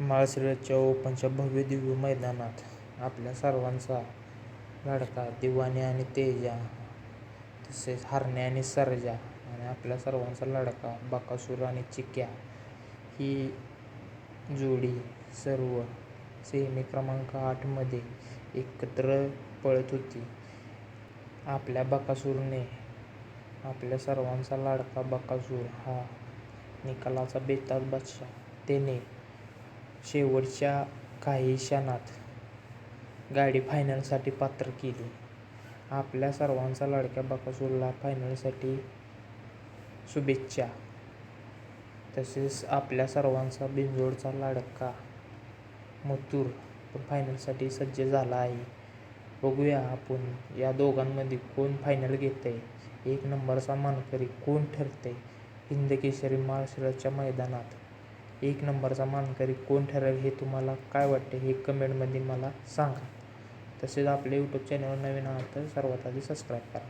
माळशिरसच्या ओपनच्या भव्य दिव्य मैदानात आपल्या सर्वांचा लाडका दिवाने आणि तेजा तसेच हरणे आणि सर्जा आणि आपल्या सर्वांचा लाडका बकासूर आणि चिक्या ही जोडी सर्व सेमी क्रमांक आठमध्ये एकत्र पळत होती. आपल्या बकासूरने आपल्या सर्वांचा लाडका बकासूर हा निकालाचा बेताज बादशाह. त्याने शेवटच्या काही क्षणात गाडी फायनलसाठी पात्र केली. आपल्या सर्वांचा लाडक्या बाकासूरला फायनलसाठी शुभेच्छा. तसेच आपल्या सर्वांचा बिंजोडचा लाडका मथुर पण फायनलसाठी सज्ज झाला आहे. बघूया आपण या दोघांमध्ये कोण फायनल घेतं आहे एक नंबरचा मानकरी कोण ठरतं आहे हिंदकेसरी महाराष्ट्राच्या मैदानात. एक नंबरचा मानकरी कोण ठरेल हे तुम्हाला काय वाटते हे कमेंटमध्ये मला सांगा. तसेच आपले यूट्यूब चॅनल नवीन आहात तर सर्वात आधी सबस्क्राईब करा.